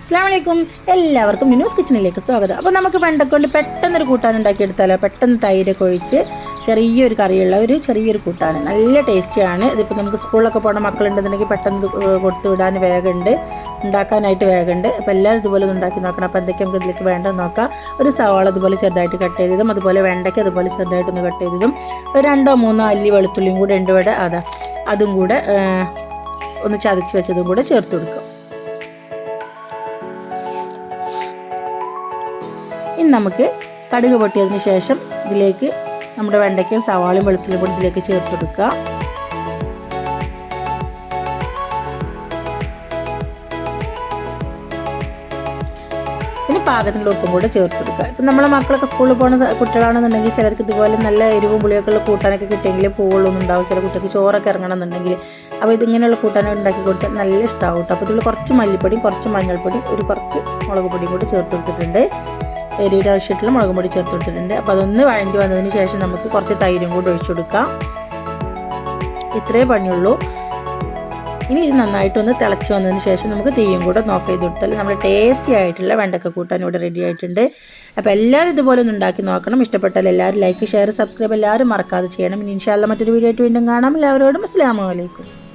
അസ്സാം വലൈക്കും എല്ലാവർക്കും ന്യൂസ് കിച്ചണിലേക്ക് സ്വാഗതം. അപ്പോൾ നമുക്ക് വെണ്ടക്കൊണ്ട് പെട്ടെന്നൊരു കൂട്ടാൻ ഉണ്ടാക്കിയെടുത്താലോ പെട്ടെന്ന് തൈരൊക്കെ ഒഴിച്ച് ചെറിയൊരു കറിയുള്ള ഒരു ചെറിയൊരു കൂട്ടാൻ നല്ല ടേസ്റ്റിയാണ്. ഇതിപ്പോൾ നമുക്ക് സ്കൂളിലൊക്കെ പോകുന്ന മക്കളുണ്ടെന്നുണ്ടെങ്കിൽ പെട്ടെന്ന് കൊടുത്തു വിടാൻ വേഗമുണ്ട്. ഉണ്ടാക്കാനായിട്ട് വേഗമുണ്ട്. അപ്പോൾ എല്ലാവരും ഇതുപോലെ ഉണ്ടാക്കി നോക്കണം. അപ്പോൾ എന്തൊക്കെ നമുക്ക് ഇതിലേക്ക് വേണ്ടതെന്ന് നോക്കാം. ഒരു സവാള അതുപോലെ ചെറുതായിട്ട് കട്ട് ചെയ്തതും അതുപോലെ വെണ്ടയ്ക്ക് അതുപോലെ ചെറുതായിട്ടൊന്ന് കട്ട് ചെയ്തതും ഒരു രണ്ടോ മൂന്നോ അല്ലി വെളുത്തുള്ളിയും കൂടെ ഉണ്ട് ഇവിടെ. അതാ അതും കൂടെ ഒന്ന് ചതച്ച് വെച്ചതും കൂടെ ചേർത്ത് കൊടുക്കും. ഇനി നമുക്ക് കടുക് പൊട്ടിയതിന് ശേഷം ഇതിലേക്ക് നമ്മുടെ വെണ്ടയ്ക്കും സവാളയും വെളുത്തുള്ളി പൊടി ഇതിലേക്ക് ചേർത്ത് കൊടുക്കുക പാകത്തിനുള്ള ഉപ്പും കൂടെ ചേർത്ത് കൊടുക്കുക ഇപ്പം നമ്മളെ മക്കളൊക്കെ സ്കൂളിൽ പോകുന്ന കുട്ടികളാണെന്നുണ്ടെങ്കിൽ ചിലർക്ക് ഇതുപോലെ നല്ല എരിവും പുളിയൊക്കെ ഉള്ള കൂട്ടാനൊക്കെ കിട്ടിയെങ്കിൽ പൂവുള്ളൊന്നും ഉണ്ടാവും. ചില കുട്ടികൾക്ക് ചോറൊക്കെ ഇറങ്ങണം എന്നുണ്ടെങ്കിൽ അപ്പോൾ ഇതിങ്ങനെയുള്ള കൂട്ടാനൊക്കെ ഉണ്ടാക്കി കൊടുത്താൽ നല്ല ഇഷ്ടമാവും കേട്ടോ. അപ്പോൾ ഇതിൽ കുറച്ച് മല്ലിപ്പൊടിയും കുറച്ച് മഞ്ഞൾപ്പൊടിയും ഒരു കുറച്ച് മുളക് പൊടിയും കൂടി ചേർത്ത് കൊടുത്തിട്ടുണ്ട്. എരിയുടെ ആവശ്യമായിട്ടുള്ള മുളകും പൊടി ചേർത്ത് കൊടുത്തിട്ടുണ്ട്. അപ്പോൾ അതൊന്ന് വഴണ്ടി വന്നതിന് ശേഷം നമുക്ക് കുറച്ച് തൈരും കൂടി ഒഴിച്ചു കൊടുക്കാം. ഇത്രേ പണിയുള്ളൂ. ഇനി ഇത് നന്നായിട്ടൊന്ന് തിളച്ച് വന്നതിന് ശേഷം നമുക്ക് തീയും കൂടെ ഒന്ന് ഓഫ് ചെയ്ത് കൊടുത്താൽ നമ്മൾ ടേസ്റ്റി ആയിട്ടുള്ള വെണ്ടക്ക കൂട്ടാൻ ഇവിടെ റെഡി ആയിട്ടുണ്ട്. അപ്പോൾ എല്ലാവരും ഇതുപോലെ ഒന്ന് ഉണ്ടാക്കി നോക്കണം. ഇഷ്ടപ്പെട്ടാൽ എല്ലാവരും ലൈക്ക് ഷെയർ സബ്സ്ക്രൈബ് എല്ലാവരും മറക്കാതെ ചെയ്യണം. ഇനി ഇൻഷാല്ല മറ്റൊരു വീഡിയോ ആയിട്ട് വീണ്ടും കാണാം. എല്ലാവരോടും അസ്സാം വലൈക്കും